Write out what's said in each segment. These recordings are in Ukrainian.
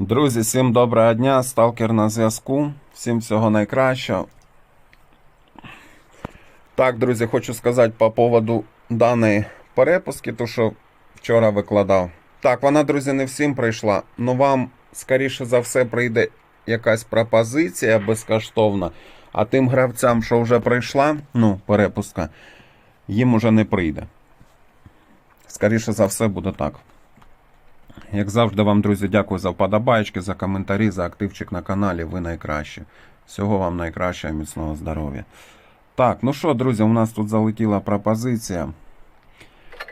Друзі, всім доброго дня, сталкер на зв'язку. Всім всього найкращого. Так, друзі, хочу сказати по поводу даної перепуски, то що вчора викладав. Так, вона, друзі, не всім прийшла. Ну вам, скоріше за все, прийде якась пропозиція безкоштовна. А тим гравцям, що вже прийшла, ну, перепуска, їм уже не прийде. Скоріше за все, буде так. Як завжди, вам, друзі, дякую за вподобаєчки, за коментарі, за активчик на каналі. Ви найкращі. Всього вам найкращого, міцного здоров'я. Так, ну що, друзі, у нас тут залетіла пропозиція.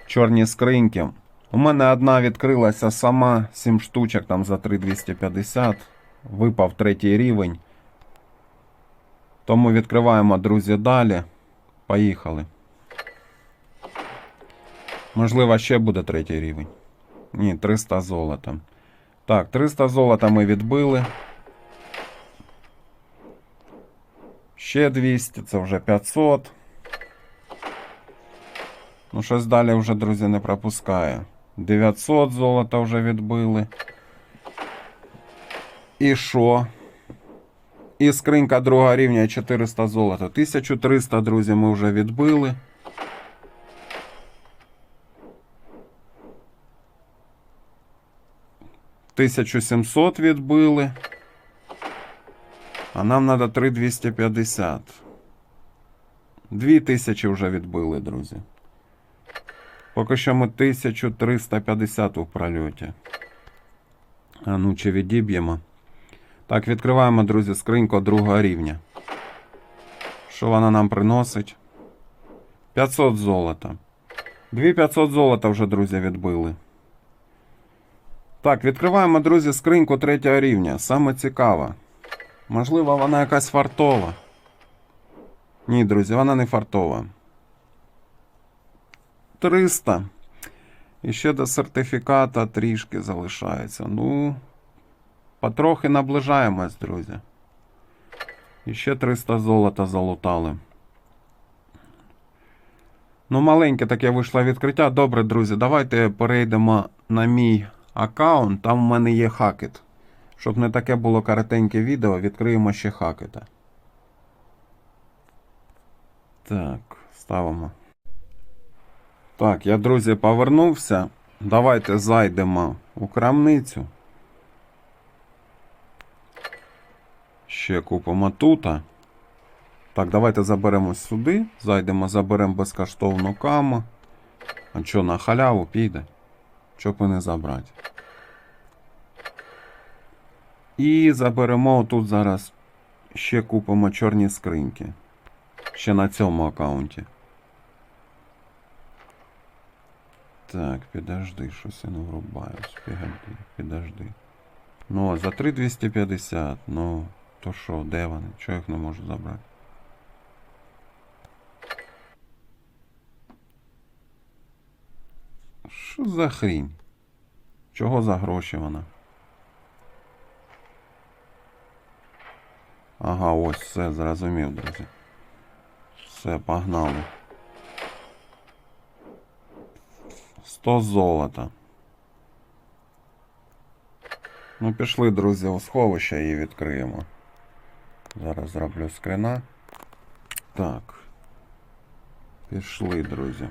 Чорні скриньки. У мене одна відкрилася сама, 7 штучок там за 3250. Випав третій рівень. Тому відкриваємо, друзі, далі. Поїхали. Можливо, ще буде третій рівень. Ні, 300 золота. Так, 300 золота ми відбили. Ще 200, це вже 500. Ну, щось далі вже, друзі, не пропускає. 900 золота вже відбили. І що? І скринька друга рівня 400 золота. 1300, друзі, ми вже відбили. Тисячу сімсот відбили. А нам треба 3250. Дві тисячі вже відбили, друзі. Поки що ми 1350 у прольоті. А ну, чи відіб'ємо. Так, відкриваємо, друзі, скриньку другого рівня. Що вона нам приносить? 500 золота. 2500 золота вже, друзі, відбили. Так, відкриваємо, друзі, скриньку третього рівня. Саме цікаве. Можливо, вона якась фартова. Ні, друзі, вона не фартова. 300. І ще до сертифіката трішки залишається. Ну, потрохи наближаємось, друзі. І ще 300 золота залутали. Ну, маленьке таке вийшло відкриття. Добре, друзі, давайте перейдемо на мій аккаунт. Там в мене є хакет. Щоб не таке було коротеньке відео, відкриємо ще хакета. Так, ставимо. Так, я, друзі, повернувся. Давайте зайдемо у крамницю. Ще купимо тута. Так, давайте заберемо сюди. Зайдемо, заберемо безкоштовну каму. А що, на халяву піде? Щоб і не забрати. І заберемо тут зараз ще купимо чорні скриньки. Ще на цьому аккаунті. Так, підожди, щось я не врубаюсь. Підожди, підожди. Ну, за 3250. Ну, то що, де вони? Чого їх не можу забрати? Що за хрінь? Чого за гроші вона? Ага, ось все, зрозумів, друзі. Все, погнали. 100 золота. Ну, пішли, друзі, у сховище і відкриємо. Зараз зроблю скрина. Так. Пішли, друзі.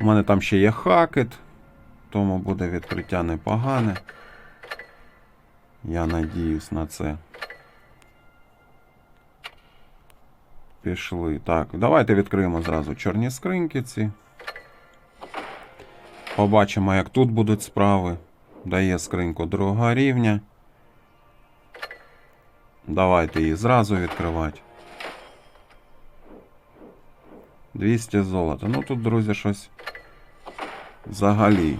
У мене там ще є хакет, тому буде відкриття непогане. Я надіюсь на це. Пішли. Так, давайте відкриємо зразу чорні скриньки ці. Побачимо, як тут будуть справи. Дає скриньку другого рівня. Давайте її зразу відкривати. 200 золота. Ну тут, друзі, щось взагалі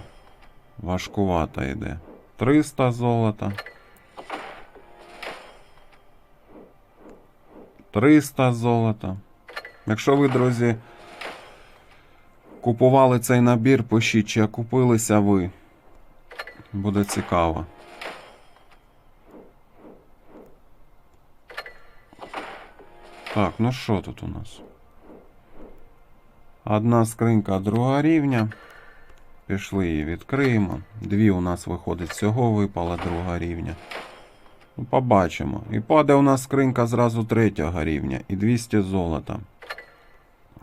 важкувато йде. 300 золота. 300 золота. Якщо ви, друзі, купували цей набір, пишіть, чи купилися ви. Буде цікаво. Так, ну що тут у нас? Одна скринька другого рівня. Пішли її відкриємо. Дві у нас виходить всього випала друга рівня. Ну, побачимо. І падає у нас скринька зразу третього рівня. І 200 золота.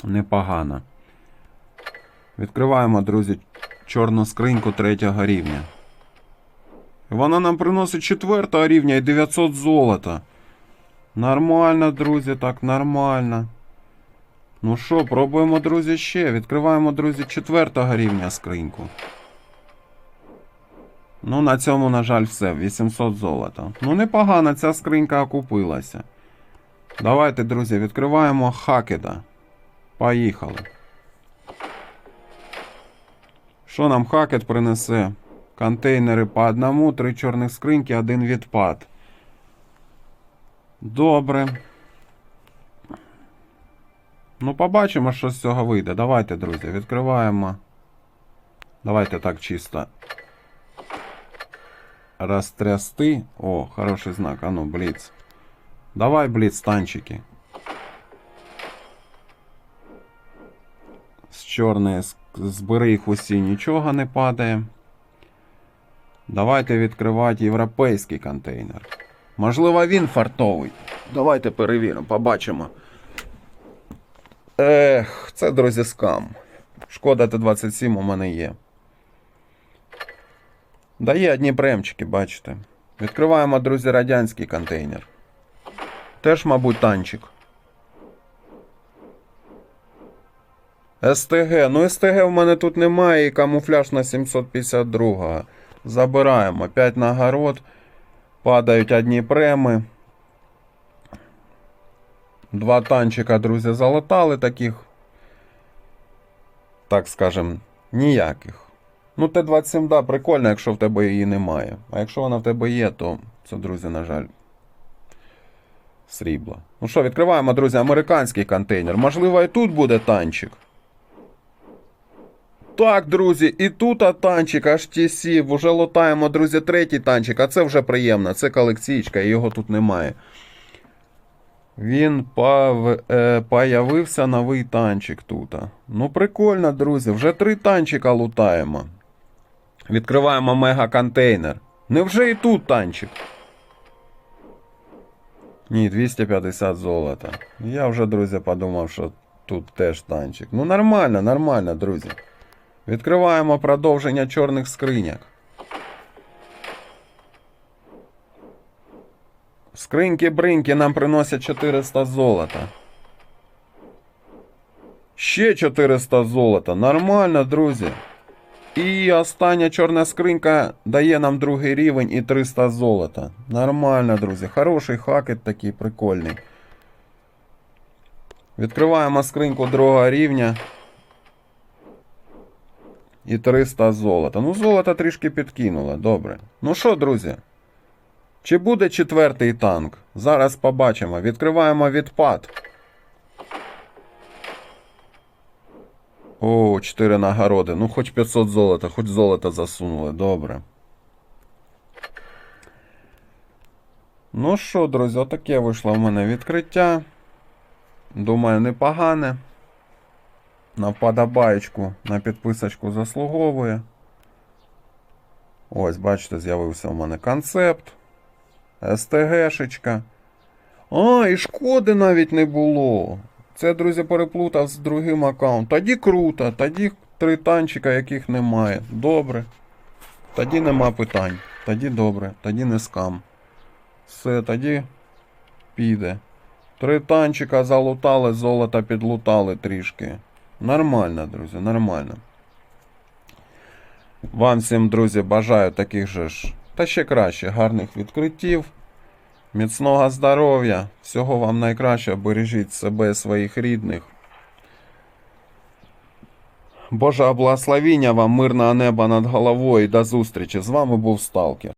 Непогано. Відкриваємо, друзі, чорну скриньку третього рівня. І Вона нам приносить четвертого рівня і 900 золота. Нормально, друзі, так, нормально. Ну що, пробуємо, друзі, ще. Відкриваємо, друзі, четвертого рівня скриньку. Ну, на цьому, на жаль, все. 800 золота. Ну, непогано, ця скринька окупилася. Давайте, друзі, відкриваємо Хакеда. Поїхали. Що нам Хакет принесе? Контейнери по одному, три чорних скриньки, один відпад. Добре. Ну, побачимо, що з цього вийде. Давайте, друзі, відкриваємо. Давайте так чисто. Розтрясти. О, хороший знак. Ану, бліц. Давай, бліц, танчики. З чорної збери їх усі, нічого не падає. Давайте відкривати європейський контейнер. Можливо, він фартовий. Давайте перевіримо, побачимо. Ех, це, друзі, скам. Шкода Т-27 у мене є. Дає одні премчики, бачите. Відкриваємо, друзі, радянський контейнер. Теж, мабуть, танчик. СТГ. Ну, СТГ в мене тут немає і камуфляж на 752. Забираємо 5 нагород. Падають одні преми. Два танчика, друзі, залатали таких. Так скажем, ніяких. Ну, Т-27, да, прикольно, якщо в тебе її немає. А якщо вона в тебе є, то це, друзі, на жаль. Срібло. Ну що, відкриваємо, друзі, американський контейнер. Можливо, і тут буде танчик. Так, друзі, і тут а танчик HTC. Вже лотаємо, друзі, третій танчик, а це вже приємно. Це колекційка, і його тут немає. Він пов... е, появився новий танчик тут. Ну, прикольно, друзі. Вже три танчика лутаємо. Відкриваємо мега-контейнер. Невже і тут танчик? Ні, 250 золота. Я вже, друзі, подумав, що тут теж танчик. Ну, нормально, нормально, друзі. Відкриваємо продовження чорних скриняк. Скриньки-бриньки нам приносять 400 золота. Ще 400 золота. Нормально, друзі. І остання чорна скринька дає нам другий рівень і 300 золота. Нормально, друзі. Хороший хакет такий прикольний. Відкриваємо скриньку другого рівня. І 300 золота. Ну, золото трішки підкинуло. Добре. Ну що, друзі? Чи буде четвертий танк? Зараз побачимо. Відкриваємо відпад. О, 4 нагороди. Ну, хоч 500 золота, хоч золото засунули. Добре. Ну що, друзі, отаке вийшло в мене відкриття. Думаю, непогане. На вподобаєчку, на підписочку заслуговує. Ось, бачите, з'явився у мене концепт. СТГшечка. А, і шкоди навіть не було. Це, друзі, переплутав з другим аккаунтом. Тоді круто, тоді три танчика, яких немає. Добре. Тоді нема питань. Тоді добре, тоді не скам. Все, тоді піде. Три танчика залутали, золото підлутали трішки. Нормально, друзі, нормально. Вам всім, друзі, бажаю таких же ж, та ще краще, гарних відкриттів. Міцного здоров'я, всього вам найкраще, бережіть себе, своїх рідних. Божа благословіння вам, мирного неба над головою. До зустрічі. З вами був Сталкер.